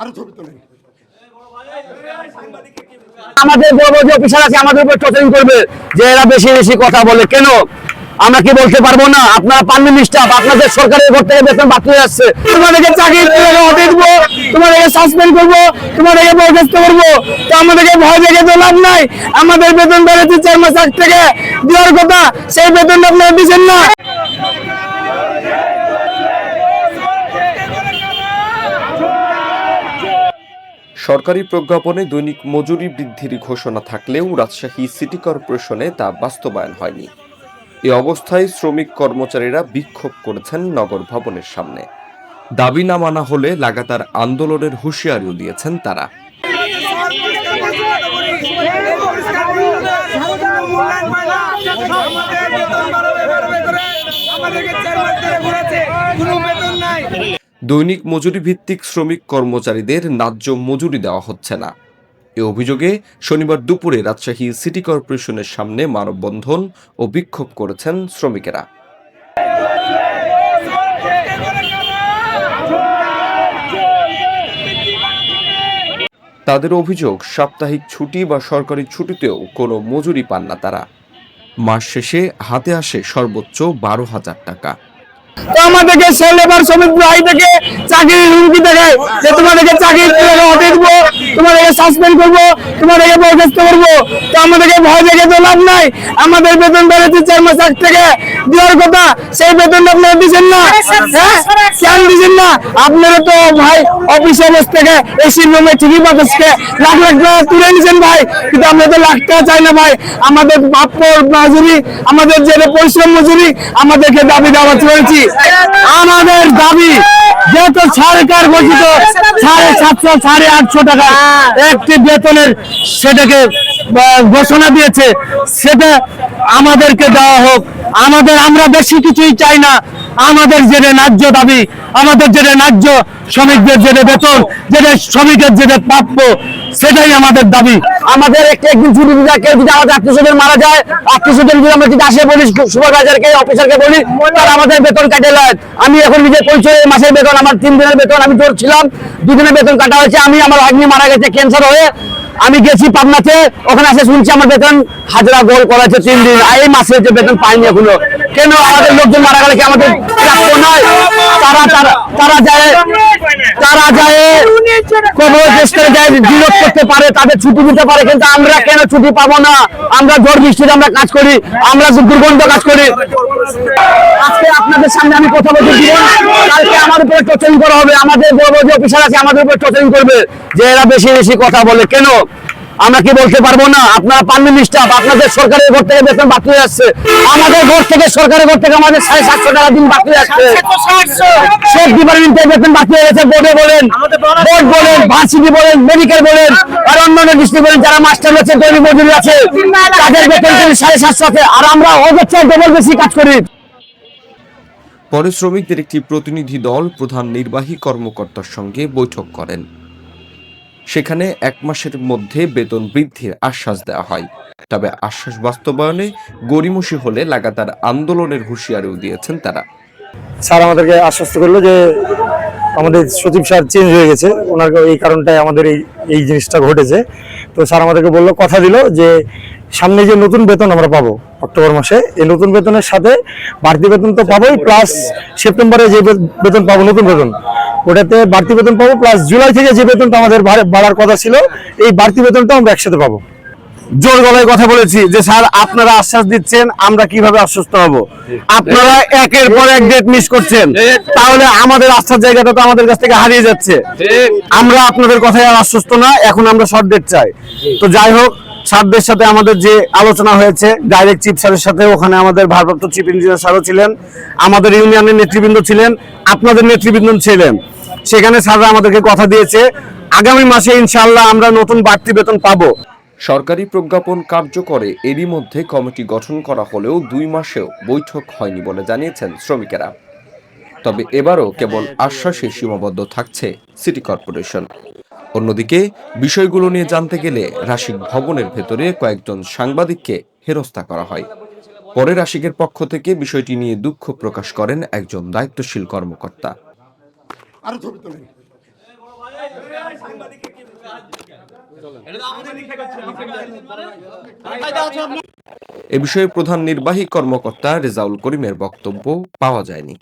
আরও ছবি তোলেন। আমাদের বড় যে অফিসার আছে, আমাদের উপর টর্চারিং করবে, যে এরা বেশি বেশি কথা বলে। কেন? আমরা কি বলতে পারব না? আপনারা পাননি স্টাফ আপনাদের সরকারের ঘর থেকে বেতন বাতিল যাচ্ছে। তোমাদেরকে চাকরি দেবো তোমাদেরকে সাসপেন্ড করব, তোমাদেরকে বরখাস্ত করব। তো আমাদেরকে ভয় দেখে তো লাভ নাই। আমাদের বেতন বেড়েছে চার মাস আগ থেকে। দেওয়ার কথা, সেই বেতন আপনারা দিচ্ছেন না। সরকারি প্রজ্ঞাপনে দৈনিক মজুরি বৃদ্ধির ঘোষণা থাকলেও রাজশাহী সিটি কর্পোরেশনে তা বাস্তবায়ন হয়নি। এ অবস্থায় শ্রমিক কর্মচারীরা বিক্ষোভ করেছেন নগর ভবনের সামনে। দাবি না মানা হলে লাগাতার আন্দোলনের হুঁশিয়ারিও দিয়েছেন তারা। দৈনিক মজুরি ভিত্তিক শ্রমিক কর্মচারীদের ন্যায্য মজুরি দেওয়া হচ্ছে না। এ অভিযোগে শনিবার দুপুরে রাজশাহী সিটি কর্পোরেশনের সামনে মানববন্ধন ও বিক্ষোভ করেছেন শ্রমিকেরা। তাদের অভিযোগ, সাপ্তাহিক ছুটি বা সরকারি ছুটিতেও কোনো মজুরি পান না তারা। মাস শেষে হাতে আসে সর্বোচ্চ বারো হাজার টাকা। তো আমাদেরকে সেল লেবার শ্রমিক আই থেকে চাকরির হুমকি দেখায় যে তোমাদেরকে চাকরি তোমাদেরকে সাসপেন্ড করব তোমাদেরকে বরখাস্ত করব। তো আমাদেরকে ভয় দেখে তো লাভ নাই। আমাদের বেতন বেড়েছে চার মাস আগ থেকে। দেওয়ার কথা সেই বেতনটা আপনারা দিচ্ছেন না। হ্যাঁ? কেন দিচ্ছেন না? আপনারা তো ভাই অফিসে বসে থেকে এসি রুমে ঠিকই পাচ্ছে লাখ লাখ টাকা তুলে নিছেন ভাই। কিন্তু আমরা তো লাখ টাকা চাই না ভাই। আমাদের প্রাপ্য মজুরি আমাদের যে পরিশ্রম মজুরি আমাদেরকে দাবি দেওয়া করেছি আমাদের দাবি যেহেতু সরকার ঘোষিত সাড়ে সাতশো সাড়ে আটশো টাকা। একটি বেতনের সেটাকে ঘোষণা দিয়েছে। সেটা আমাদেরকে দেওয়া হোক। আমাদের, আমরা বেশি কিছুই চাই না। আমাদের যেটা ন্যায্য দাবি, আমাদের যেটা ন্যায্য শ্রমিকদের যেটা বেতন, যেটা শ্রমিকের যেটা প্রাপ্য সেটাই আমাদের দাবি। আমাদের একদিন ছুটি দিতে কেউ যদি আমাদের আত্মীয় স্বজন মারা যায় আত্মীয় স্বজন যদি আমরা যদি আসে বলি সুপারভাইজারকে, অফিসারকে বলি, তারা আমাদের বেতন কাটে লয়। আমি এখন নিজের পরিচয় মাসের বেতন, আমার তিন দিনের বেতন, আমি জোর ছিলাম, দুদিনের বেতন কাটা হয়েছে, আমি আমার ভাগ্নি মারা গেছে ক্যান্সার হয়ে আমি গেছি পাবনাতে, ওখানে আসে শুনছি আমার বেতন হাজারা গোল করা হয়েছে তিন দিন এই মাসে যে বেতন পাইনি এখনও। কেন আমাদের লোকজন মারা গেলে কি আমাদের প্রাপ্য নয়? তারা তারা যায় তারা যায় কোনো দেশ করে যায় বিরোধ করতে পারে, তাদের ছুটি দিতে পারে, কিন্তু আমরা কেন ছুটি পাবো না? আমরা ঝড় বৃষ্টিতে আমরা কাজ করি, আমরা দুর্গন্ধ কাজ করি। আজকে আপনাদের সামনে আমি কথা বলতে কালকে আমার উপরে টর্চারিং করা হবে, আমাদের বড় বড় যে অফিসার আছে আমাদের উপরে টর্চারিং করবে, যে এরা বেশি বেশি কথা বলে। কেন? আমরা কি বলতে পারব না? আপনারা পাননি স্টাফ আপনাদের সরকারের ঘর থেকে বেতন বাকি যাচ্ছে। আমাদের ঘর থেকে সরকারের ঘর থেকে আমাদের সাড়ে সাতশো টাকা দিন বাকি যাচ্ছে। সব ডিপার্টমেন্টে বেতন বাকি হয়ে গেছে বোর্ডে বলেন। বোর্ড বলেন ভার্সিটি বলেন মেডিকেল বলেন আর অন্যান্য ডিস্ট্রিক্ট বলেন যারা মাস্টার আছে দৈনিক মজুরি আছে তাদের বেতন সাড়ে সাতশো আছে। আর আমরা ওদের ডবল বেশি কাজ করি। পরে শ্রমিকদের একটি প্রতিনিধি দল প্রধান নির্বাহী কর্মকর্তার সঙ্গে বৈঠক করেন। সেখানে এক মাসের মধ্যে বেতন বৃদ্ধির আশ্বাস দেওয়া হয়। তবে আশ্বাস বাস্তবায়নে গড়িমসি হলে লাগাতার আন্দোলনের হুঁশিয়ারিও দিয়েছেন তারা। স্যার আমাদেরকে আশ্বস্ত করল যে আমাদের সচিব স্যার চেঞ্জ হয়ে গেছে। ওনার এই কারণটাই আমাদের এই এই জিনিসটা ঘটেছে। তো স্যার আমাদেরকে বলল, কথা দিল যে সামনে যে নতুন বেতন আমরা পাবো অক্টোবর মাসে। এই নতুন বেতনের সাথে বাড়তি বেতন তো পাবোই প্লাস সেপ্টেম্বরে যে বেতন পাবো নতুন বেতন। ওটাতে বাড়তি বেতন পাবো প্লাস জুলাই থেকে যে বেতনটা আমাদের বাড়ার কথা ছিল এই বাড়তি বেতনটা আমরা একসাথে পাবো। জোর গলায় কথা বলেছি যে স্যার আপনারা আশ্বাস দিচ্ছেন আমরা কীভাবে আশ্বস্ত হব? আপনারা একের পর এক ডেট মিস করছেন। তাহলে আমাদের আস্থার জায়গাটা তো আমাদের কাছ থেকে হারিয়ে যাচ্ছে। আমরা আপনাদের কথায় আর আশ্বস্ত না এখন আমরা শর্ট ডেট চাই। তো যাই হোক স্যারদের সাথে আমাদের যে আলোচনা হয়েছে ডাইরেক্ট চিফ স্যারের সাথে ওখানে আমাদের ভারপ্রাপ্ত চিফ ইঞ্জিনিয়ার স্যারও ছিলেন, আমাদের ইউনিয়নের নেতৃবৃন্দ ছিলেন, আপনাদের নেতৃবৃন্দ ছিলেন। সেখানে স্যাররা আমাদেরকে কথা দিয়েছে, আগামী মাসে ইনশাল্লাহ আমরা নতুন বাড়তি বেতন পাবো। সরকারি প্রজ্ঞাপন কার্যকরে এরই মধ্যে কমিটি গঠন করা হলেও দুই মাসেও বৈঠক হয়নি বলে জানিয়েছেন শ্রমিকেরা। তবে এবারও কেবল আশ্বাসে সীমাবদ্ধ থাকছে সিটি কর্পোরেশন। অন্যদিকে বিষয়গুলো নিয়ে জানতে গেলে রাশিক ভবনের ভেতরে কয়েকজন সাংবাদিককে হেরস্তা করা হয়। পরে রাশিকের পক্ষ থেকে বিষয়টি নিয়ে দুঃখ প্রকাশ করেন একজন দায়িত্বশীল কর্মকর্তা। এ বিষয়ে প্রধান নির্বাহী কর্মকর্তা রেজাউল করিমের বক্তব্য পাওয়া যায়নি।